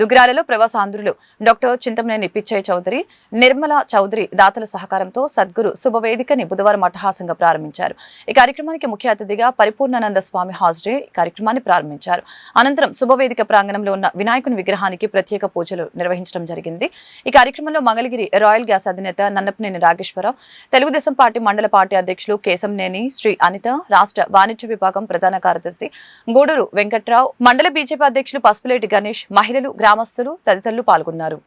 దుగ్గిరాలలో ప్రవాసాంధ్రులు డాక్టర్ చింతమనేని పిచ్చయ్య చౌదరి నిర్మల చౌదరి దాతల సహకారంతో సద్గురు శుభవేదికని బుధవారం అట్టహాసంగా ప్రారంభించారు. ఈ కార్యక్రమానికి ముఖ్య అతిథిగా పరిపూర్ణానంద స్వామి హాజరే కార్యక్రమాన్ని ప్రారంభించారు. అనంతరం శుభవేదిక ప్రాంగణంలో ఉన్న వినాయకుని విగ్రహానికి ప్రత్యేక పూజలు నిర్వహించడం జరిగింది. ఈ కార్యక్రమంలో మంగళగిరి రాయల్ గ్యాస్ అధినేత నన్నపనేని రాగేశ్వరరావు తెలుగుదేశం పార్టీ మండల పార్టీ అధ్యక్షులు కేశంనేని శ్రీ అనిత రాష్ట్ర వాణిజ్య విభాగం ప్రధాన కార్యదర్శి గూడూరు వెంకట్రావు మండల బీజేపీ అధ్యక్షులు పసుపులేటి గణేష్ మహిళలు గ్రామస్తులు తదితరులు పాల్గొన్నారు.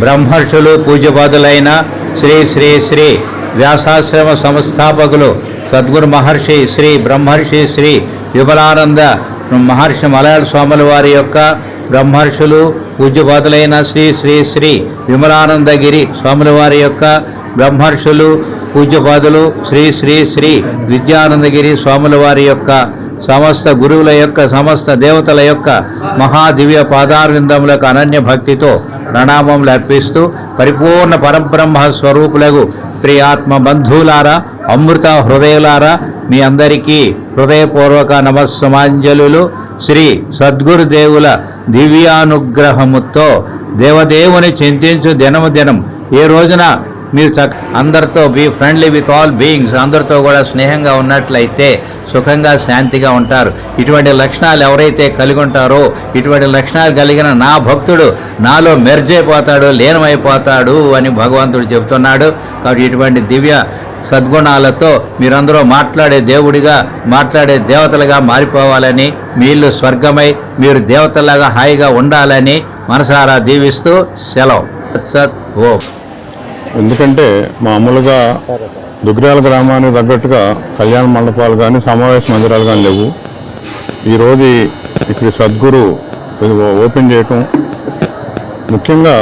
బ్రహ్మర్షులు పూజ్యపాదులైన శ్రీ శ్రీ శ్రీ వ్యాసాశ్రమ సంస్థాపకులు సద్గురు మహర్షి శ్రీ బ్రహ్మర్షి శ్రీ విమలానంద మహర్షి మలయాళ స్వాముల వారి యొక్క బ్రహ్మర్షులు పూజ్యపాదులైన శ్రీ శ్రీ శ్రీ విమలానందగిరి స్వాముల వారి యొక్క బ్రహ్మర్షులు పూజ్యపాదులు శ్రీ శ్రీ శ్రీ విద్యానందగిరి స్వాముల వారి యొక్క సమస్త గురువుల యొక్క సమస్త దేవతల యొక్క మహాదివ్య పాదారవిందములకు అనన్య భక్తితో ప్రణామములు అర్పిస్తూ పరిపూర్ణ పరబ్రహ్మ స్వరూపులకు ప్రియాత్మ బంధువులారా అమృత హృదయులారా మీ అందరికీ హృదయపూర్వక నమస్సమాంజలులు. శ్రీ సద్గురుదేవుల దివ్యానుగ్రహముతో దేవదేవుని చింతించు దినము దినం. ఏ రోజున మీరు చక్క అందరితో be friendly with all beings అందరితో కూడా స్నేహంగా ఉన్నట్లయితే సుఖంగా శాంతిగా ఉంటారు. ఇటువంటి లక్షణాలు ఎవరైతే కలిగి ఉంటారో ఇటువంటి లక్షణాలు కలిగిన నా భక్తుడు నాలో మెర్జ్ అయిపోతాడు లీనమైపోతాడు అని భగవంతుడు చెబుతున్నాడు. కాబట్టి ఇటువంటి దివ్య సద్గుణాలతో మీరందరూ మాట్లాడే దేవుడిగా మాట్లాడే దేవతలుగా మారిపోవాలని మీళ్ళు స్వర్గమై మీరు దేవతలాగా హాయిగా ఉండాలని మనసారా దీవిస్తూ సెలవు. సత్ ఓ. ఎందుకంటే మామూలుగా దుగ్గిరాల గ్రామానికి తగ్గట్టుగా కళ్యాణ మండపాలు కానీ సమావేశ మందిరాలు కానీ లేవు. ఈరోజు ఇక్కడ సద్గురు ఓపెన్ చేయటం. ముఖ్యంగా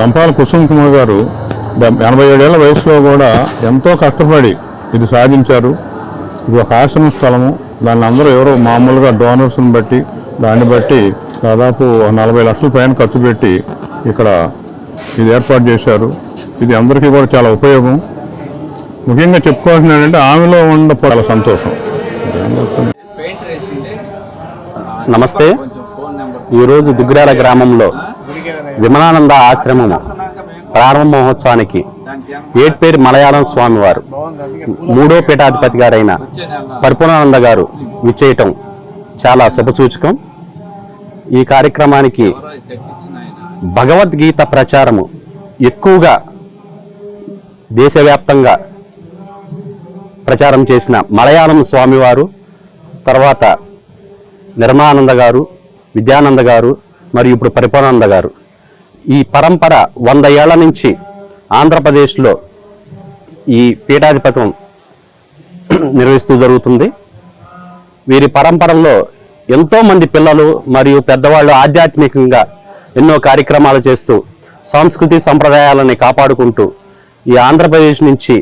దంపాల కుసుమ్ కుమార్ గారు ఎనభై ఏడేళ్ళ వయసులో కూడా ఎంతో కష్టపడి ఇది సాధించారు. ఇది ఒక ఆశ్రమ స్థలము. దాన్ని అందరూ ఎవరో మామూలుగా డోనర్స్ని బట్టి దాన్ని బట్టి దాదాపు నలభై లక్షల పైన ఖర్చు పెట్టి ఇక్కడ ఇది ఏర్పాటు చేశారు. ఇది అందరికీ కూడా చాలా ఉపయోగం. ముఖ్యంగా చెప్పుకోవాల్సింది ఏంటంటే ఆమెలో ఉన్న చాలా సంతోషం. నమస్తే. ఈరోజు దుగ్గిరాల గ్రామంలో విమలానంద ఆశ్రమము ప్రారంభ మహోత్సవానికి ఏట్పేరి మలయాళం స్వామివారు మూడో పీఠాధిపతి గారైన పరిపూర్ణానంద గారు విచ్చేయటం చాలా శుభసూచకం. ఈ కార్యక్రమానికి భగవద్గీత ప్రచారము ఎక్కువగా దేశవ్యాప్తంగా ప్రచారం చేసిన మలయాళం స్వామివారు తర్వాత నిర్మానంద గారు విద్యానంద గారు మరియు ఇప్పుడు పరిపూర్ణానంద గారు. ఈ పరంపర వంద ఏళ్ళ నుంచి ఆంధ్రప్రదేశ్లో ఈ పీఠాధిపత్యం నిర్వహిస్తూ జరుగుతుంది. వీరి పరంపరలో ఎంతోమంది పిల్లలు మరియు పెద్దవాళ్ళు ఆధ్యాత్మికంగా ఎన్నో కార్యక్రమాలు చేస్తూ సంస్కృతి సంప్రదాయాలని కాపాడుకుంటూ ఈ ఆంధ్రప్రదేశ్ నుంచి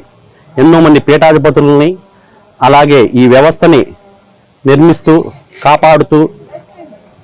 ఎన్నో మంది పీఠాధిపతులని అలాగే ఈ వ్యవస్థని నిర్మిస్తూ కాపాడుతూ